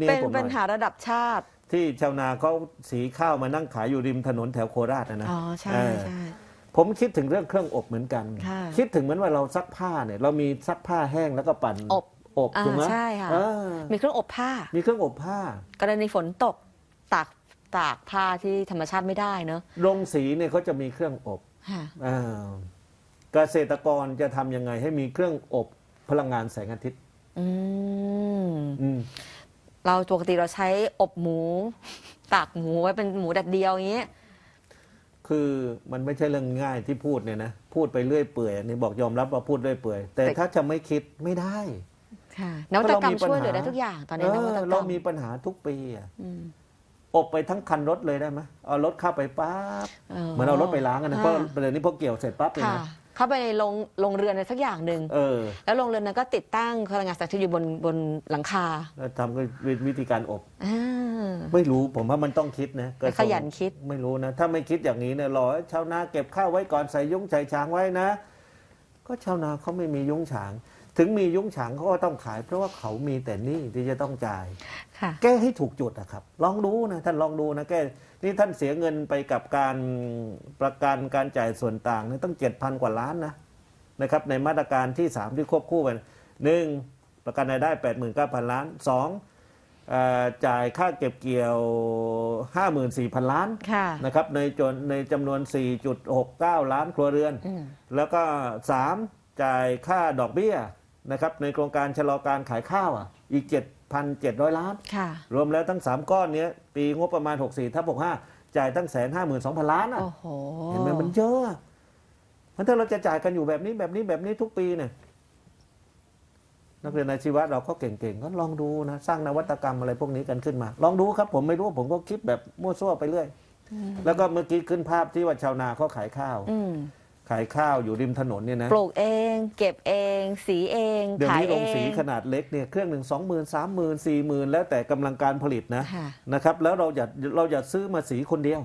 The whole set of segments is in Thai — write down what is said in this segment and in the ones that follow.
นี่เป็ให้นผมหปัน่ญอยหาระดับชาติ ที่ชาวนาเขาสีข้าวมานั่งขายอยู่ริมถนนแถวโคราชนะนะอ๋อ ใช่เออ ใช่ ผมคิดถึงเรื่องเครื่องอบเหมือนกัน ค่ะ คิดถึงเหมือนว่าเราซักผ้าเนี่ย เรามีซักผ้าแห้งแล้วก็ปั่นอบอบอ่าถูกไหมใช่ค่ะ เออมีเครื่องอบผ้า มีเครื่องอบผ้า กรณีฝนตกตากตากผ้าที่ธรรมชาติไม่ได้เนอะโรงสีเนี่ยเขาจะมีเครื่องอบค่ะ อ่าเกษตรกรจะทำยังไงให้มีเครื่องอบพลังงานแสงอาทิตย์ อืม อืม เราปกติเราใช้อบหมู ตากหมูไว้เป็นหมูแดดเดียวอย่างเงี้ยคือมันไม่ใช่เรื่องง่ายที่พูดเนี่ยนะพูดไปเรื่อยเปื่อยนี่บอกยอมรับว่าพูดเรื่อยเปื่อยแต่แต่ถ้าจะไม่คิดไม่ได้ค่ะนวัตกรรมเพราะเรามีปัญหาช่วยเหลือได้ทุกอย่างตอนนี้เอนวัตอกรเรารมมีปัญหาทุกปีอะอืมอบไปทั้งคันรถเลยได้ไหมเอารถเข้าไปปั๊บเหมือนเอารถไปล้างกันนะเพราะเดี๋ยวนี้พอเกี่ยวเสร็จปั๊บเลยค่ะนะ เข้าไปในโรงโรงเรือนอะไรสักอย่างหนึ่งเออแล้วโรงเรือนนั้นก็ติดตั้งพลังงานแสงอาทิตย์อยู่บนบนหลังคาแล้วทำด้วยวิธีการอบ อ่า ไม่รู้ผมว่ามันต้องคิดนะกระทรวงขยันคิด ไม่รู้นะ ถ้าไม่คิดอย่างนี้เนี่ยรอให้ชาวนาเก็บข้าวไว้ก่อนใส่ยุ้งใส่ช้างไว้นะ ก็ชาวนาเขาไม่มียุ้งฉาง ถึงมียุ้งฉางเขาก็ต้องขาย เพราะว่าเขามีแต่หนี้ที่จะต้องจ่าย ค่ะ แก้ให้ถูกจุดนะครับ ลองดูนะท่านลองดูนะแก้นี่ท่านเสียเงินไปกับการประกันการจ่ายส่วนต่างเนี่ยต้องเจ็ดพันกว่าล้านนะนะครับในมาตรการที่สามที่ควบคู่กันหนึ่งประกันรายได้แปดหมื่นเก้าพันล้านสองเอ่อจ่ายค่าเก็บเกี่ยวห้าหมื่นสี่พันล้านค่ะนะครับในจนในจำนวน 4.69 ล้านครัวเรือนอืมแล้วก็ 3 จ่ายค่าดอกเบี้ย นะครับในโครงการชะลอการขายข้าวอะอีก 7,700 ล้าน ค่ะ รวมแล้วทั้ง 3 ก้อนเนี้ยปีงบประมาณ 64ทับ65 จ่ายตั้งแสนห้าหมื่นสองพันล้านอะโอ้โหเห็นไหมมันเยอะอะมันถ้าเราจะจ่ายกันอยู่แบบนี้แบบนี้แบบนี้ทุกปีเนี่ยนักเรียนอาชีวะเราก็เก่งๆก็ลองดูนะ สร้างนวัตกรรมอะไรพวกนี้กันขึ้นมา ลองดูครับผมไม่รู้ผมก็คิดแบบมั่วซั่วไปเรื่อย แล้วก็เมื่อกี้ขึ้นภาพที่ว่าชาวนาเขาขายข้าว อืม ขายข้าวอยู่ริมถนนเนี่ยนะปลูกเอง เก็บเอง สีเองเดี๋ยวขายนี้เอโรงสีงขนาดเล็กเนี่ยเครื่องหนึ่งสองหมื่นสามหมื่นสี่หมื่นแล้วแต่กำลังการผลิตนะค่ะนะครับ แล้วเราอย่าเราอย่าซื้อมาสีคนเดียว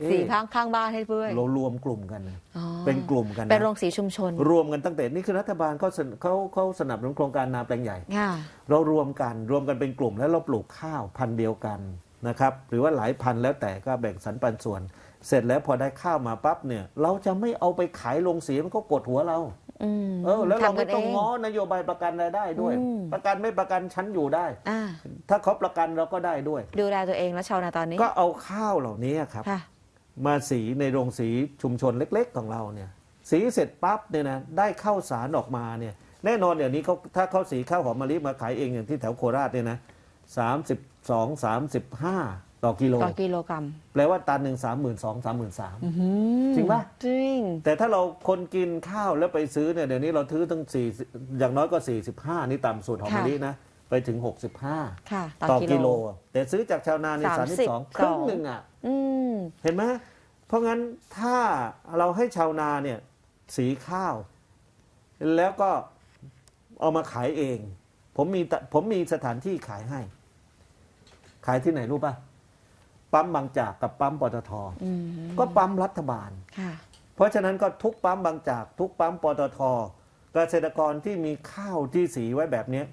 เอ๊ะสีข้างข้างบ้านให้ด้วยเรารวมกลุ่มกันนะอ๋อเป็นกลุ่มกันเป็นนะโรงสีชุมชนรวมกันตั้งแต่นี่คือรัฐบาลเขาสนเขาเขาสนับสนุนโครงการนาแปลงใหญ่ ค่ะ เรารวมกันรวมกันเป็นกลุ่มแล้วเราปลูกข้าวพันธุ์เดียวกันนะครับ หรือว่าหลายพันธุ์แล้วแต่ก็แบ่งสรรปันส่วน เสร็จแล้วพอได้ข้าวมาปั๊บเนี่ย เราจะไม่เอาไปขายลงสีมันก็กดหัวเราอืมเออ แล้วเราทำกัไม่นต้องเง้อนโยบายประกันรายได้ด้วยอืมประกันไม่ประกันฉันอยู่ได้อ่าถ้าเขาประกันเราก็ได้ด้วย ดูแลตัวเองแล้วชาวนาตอนนี้ ก็เอาข้าวเหล่านี้ครับค่ะมาสีในโรงสีชุมชนเล็ก ๆ ของเราเนี่ย สีเสร็จปั๊บเนี่ยนะได้ข้าวสารออกมาเนี่ย แน่นอนเดี๋ยวนี้เขาถ้าเขาสีข้าวหอมมะลิมาขายเองอย่างที่แถวโคราชเนี่ยนะสามสิบสองสามสิบห้า ต่อกิโลต่อกิโลกรัมแปลว่าตันหนึ่งสามหมื่นสองสามหมื่นสามอื้อหือจริงปะจริง แต่ถ้าเราคนกินข้าวแล้วไปซื้อเนี่ยเดี๋ยวนี้เราซื้อตั้งสี่อย่างน้อยก็สี่สิบห้านี่ต่ำสุดหอมมะลินะ ไปถึงหกสิบห้าค่ะต่ต่ออกิกิโลโลอะแต่ซื้อจากชาวนาในสามสิบสอง32ครึ่งหนึ่งอะอืมเห็นไหมเพราะงั้นถ้าเราให้ชาวนาเนี่ย สีข้าว แล้วก็เอามาขายเอง ผมมีตผมมีสถานที่ขายให้ ขายที่ไหนรู้ป่ะ ปั๊มบางจากกับปั๊มปตทอืมก็ปั๊มรัฐบาลค่ะเพราะฉะนั้นก็ทุกปั๊มบางจาก ทุกปั๊มปตทเกษตรกรที่มีข้าวที่สีไว้แบบเนี้ย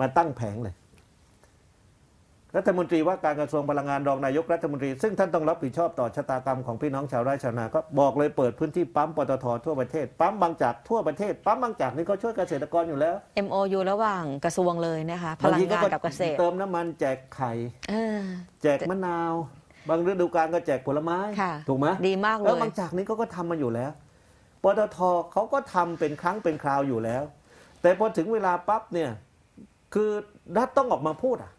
มาตั้งแผงเลย รัฐมนตรีว่าการกระทรวงพลังงานรองนายกรัฐมนตรี ซึ่งท่านต้องรับผิดชอบต่อชะตากรรมของพี่น้องชาวไร่ชาวนาก็บอกเลยเปิดพื้นที่ปั๊มปตททั่วประเทศ ปั๊มบางจากทั่วประเทศ ปั๊มบางจากนี่ก็ช่วยเกษตรกรอยู่แล้ว MOU ระหว่างกระทรวงเลยนะคะพลังงานกับเกษตร เติมน้ำมันแจกไข่เออแจกมะนาว บางฤดูกาลก็แจกผลไม้ค่ะถูกไหมดีมากเลแล้วยบางจากนี้เขาก็ทำมาอยู่แล้วปตทเขาก็ทำเป็นครั้งเป็นคราวอยู่แล้ว แต่พอถึงเวลาปั๊บเนี่ยคือรัฐต้องออกมาพูดอะ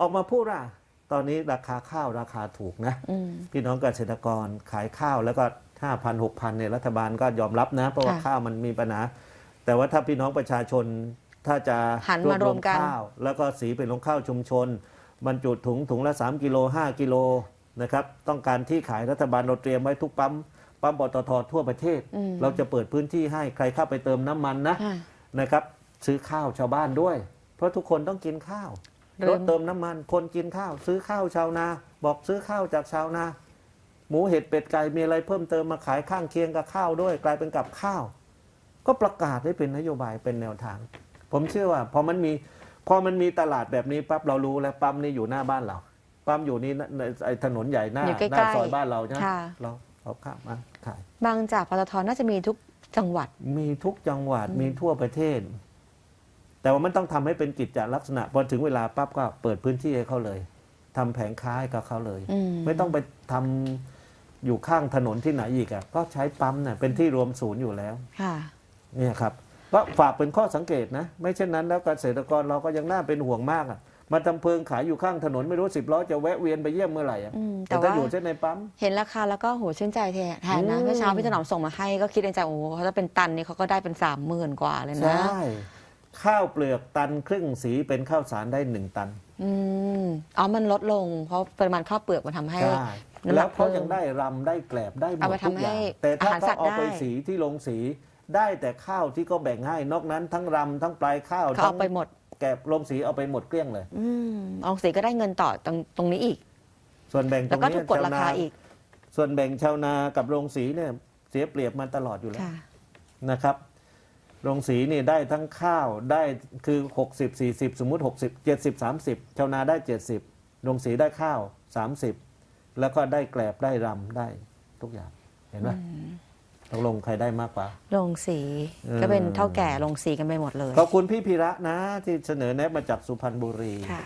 ออกมาพูดอะ ตอนนี้ราคาข้าวราคาถูกนะอืมพี่น้องเกษตรกรขายข้าวแล้วก็ห้าพันหกพันเนี่ยรัฐบาลก็ยอมรับนะ เพราะว่าค่ะข้าวมันมีปัญหา แต่ว่าถ้าพี่น้องประชาชนถ้าจะหันมารวมกันข้าว แล้วก็สีเป็นลงข้าวชุมชน บรรจุถุงถุงละ 3 กิโล 5 กิโลนะครับต้องการที่ขายรัฐบาลเราเตรียมไว้ทุกปั๊มปั๊มปตททั่วประเทศอืมเราจะเปิดพื้นที่ให้ใครเข้าไปเติมน้ำมันนะค่ะนะครับ ซื้อข้าวชาวบ้านด้วย เพราะทุกคนต้องกินข้าวเริ่รมถเติมน้ำมัน คนกินข้าว ซื้อข้าวชาวนา บอกซื้อข้าวจากชาวนาหมูเห็ดเป็ดไก่มีอะไรเพิ่มเติมมาขายข้างเคียงกับข้าวด้วย กลายเป็นกับข้าว ก็ประกาศให้เป็นนโยบายเป็นแนวทาง ผมเชื่อว่าพอมันมี พอมันมีตลาดแบบนี้ปั๊บเรารู้แล้วปั๊มนี่อยู่หน้าบ้านเรา ปั๊มอยู่นี่นะในไอ้ถนนใหญ่หน้าอยู่ใกล้ๆหน้าซอยบ้านเราใช่ไหมค่ะ เราเอาข้ามมาขาย บางจากปตทน่าจะมีทุกจังหวัด มีทุกจังหวัดมีทั่วประเทศ แต่ว่ามันต้องทำให้เป็นกิจจลักษณะพอถึงเวลาปั๊บก็เปิดพื้นที่ให้เขาเลยทำแผงค้าให้กับเขาเลย อืม ไม่ต้องไปทำอยู่ข้างถนนที่ไหนอีกอะก็ใช้ปั๊มเนี่ยเป็นที่รวมศูนย์อยู่แล้ว ค่ะ เนี่ยครับ ก็ฝากเป็นข้อสังเกตนะ ไม่เช่นนั้นแล้วเกษตรกรเราก็ยังน่าเป็นห่วงมากอะมาทำเพิงขายอยู่ข้างถนนไม่รู้สิบล้อจะแวะเวียนไปเยี่ยมเมื่อไหร่อะอืมแต่แต่ถ้าว่าอยู่เช่นในปั๊มเห็นราคาแล้วก็โหชื่นใจแทนแทนนะอืมเมื่อเช้าพี่ถนอมส่งมาให้ก็คิดในใจโอ้โหเขาจะเป็นตันนี่เขาก็ได้เป็นสามหมื่นกว่าเลยใชนะ่ข้าวเปลือกตันครึ่งสีเป็นข้าวสารได้หนึ่งตันอืมอ๋อมันลดลง เพราะปริมาณข้าวเปลือกมันทำให้ใช่น้ำหนักแล้วเขาเพิ่มยังได้รำได้แกลบได้หมเอาดไปทุกทำอย่างให้แต่ถ้าอาหารสัเขาตว์เอาไปได้สีที่ลงสี ได้แต่ข้าวที่ก็แบ่งให้ นอกนั้นทั้งรำทั้งปลายข้าวเขาเอาไปทั้งหมด แกลบลงสีเอาไปหมดเกลี้ยงเลย อืมอองสีก็ได้เงินต่อตรงตรงนี้อีก ส่วนแบ่งตรแล้วงก็นี้ถูกกดราคาชวอีกส่วนแบ่งชาวนากับโรงสีเนี่ยเสียเปรียบมาตลอดอยู่แล้วค่ะ นะครับ โรงสีนี่ได้ทั้งข้าวได้คือ 60 40 สมมุติ 60 70 30 ชาวนาได้ 70 โรงสีได้ข้าว 30 แล้วก็ได้แกลบได้รำได้ทุกอย่างเห็นไหม ตกลงใครได้มากกว่า ลงสีเออ ก็เป็นเท่าแก่ลงสีกันไปหมดเลย ขอบคุณพี่พีระนะที่เสนอแนะมาจากสุพรรณบุรี ค่ะ